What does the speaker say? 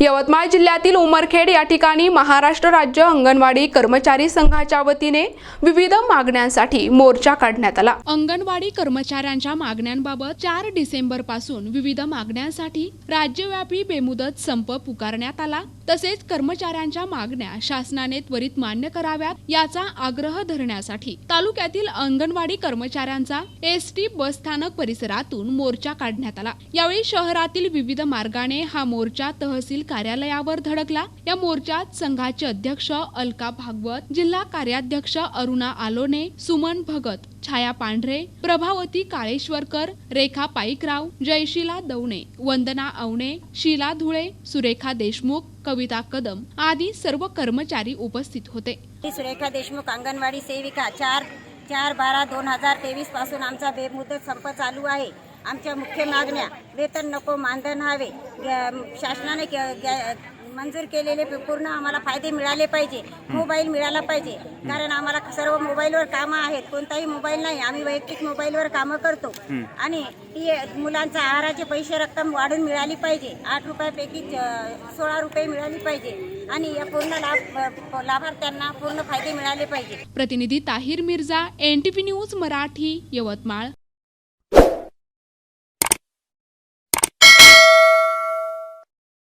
यवतमाळ जिल्ह्यातील उमरखेड या ठिकाणी महाराष्ट्र राज्य अंगणवाडी कर्मचारी संघाच्या वतीने विविध मागण्यांसाठी मोर्चा काढण्यात आला. अंगणवाडी कर्मचाऱ्यांच्या मागण्यांबाबत चार डिसेंबरपासून विविध मागण्यांसाठी राज्यव्यापी बेमुदत संप पुकारण्यात आला. तसेच कर्मचाऱ्यांच्या मागण्या शासनाने त्वरित मान्य कराव्यात याचा आग्रह धरण्यासाठी तालुक्यातील अंगणवाडी कर्मचाऱ्यांचा एस टी बस स्थानक परिसरातून मोर्चा काढण्यात आला. यावेळी शहरातील विविध मार्गाने हा मोर्चा तहसील कार्यालयावर धडकला. या मोर्चात संघाचे अध्यक्ष अलका भागवत जिल्हा कार्याध्यक्ष अरुणा आलोने सुमन भगत छाया पांढरे प्रभावती काळेश्वरकर रेखा पाईकराव जयशीला दवणे वंदना अवणे शीला धुळे सुरेखा देशमुख कविता कदम आदी सर्व कर्मचारी उपस्थित होते. सुरेखा देशमुख अंगणवाडी सेविका चार चार बारा दोन हजार तेवीसपासून आमचा बेमुदत संप चालू आहे. आमच्या मुख्य मागण्या वेतन नको मानधन हवे. शासनाने ग- ग- मंजूर केलेले पूर्ण आम्हाला फायदे मिळाले पाहिजे. मोबाईल मिळाला पाहिजे. कारण आम्हाला सर्व मोबाईलवर कामं आहेत. कोणताही मोबाईल नाही. आम्ही वैयक्तिक मोबाईलवर कामं करतो. आणि ती मुलांचा आहाराचे पैसे रक्कम वाढून मिळाली पाहिजे. आठ रुपयापैकी सोळा रुपये मिळाली पाहिजे. आणि या पूर्ण लाभ लाभार्थ्यांना पूर्ण फायदे मिळाले पाहिजे. प्रतिनिधी ताहिर मिर्झा एनटीव्ही न्यूज मराठी यवतमाळ.